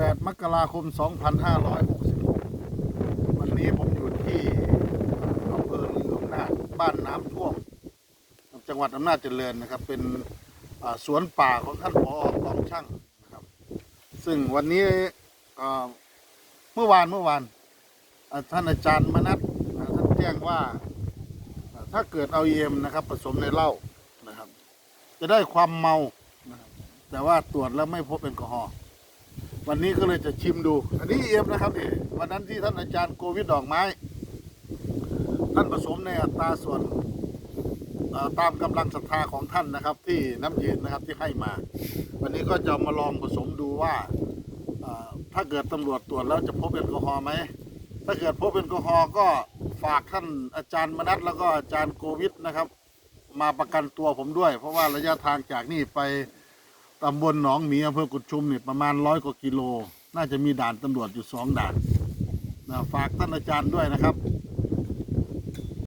18มกราคม 2566 วันนี้ผมอยู่ที่อำเภอลืออำนาจบ้านน้ำท่วม จังหวัดอำนาจเจริญนะครับ เป็นสวนป่าของท่านผอกองช่างนะครับ ซึ่งวันนี้เมื่อวานเมื่อวานท่านอาจารย์มนัทท่านแจ้งว่าถ้าเกิดเอาเอ็มนะครับ ผสมในเหล้านะครับ จะได้ความเมานะครับแต่ว่าตรวจแล้วไม่พบแอลกอฮอล์ วันนี้ก็เลยจะชิมดู อันนี้เอ็มนะครับนี่วันนั้นที่ท่านอาจารย์โกวิดดอกไม้ ท่านผสมในอัตราส่วนตามกำลังศรัทธาของท่านนะครับ ที่น้ำเย็นนะครับที่ให้มา วันนี้ก็จะมาลองผสมดูว่าถ้าเกิดตำรวจตรวจแล้วจะพบแอลกอฮอล์ไหมถ้าเกิดพบแอลกอฮอล์ก็ฝากท่านอาจารย์มนัทแล้วก็อาจารย์โควิดนะครับ มาประกันตัวผมด้วย เพราะว่าระยะทางจากนี่ไป ตำบลหนองหมีอำเภอกุดชุมนี่ยประมาณร้อยกว่ากิโล น่าจะมีด่านตำรวจอยู่สองด่านนะฝากท่านอาจารย์ด้วยนะครับ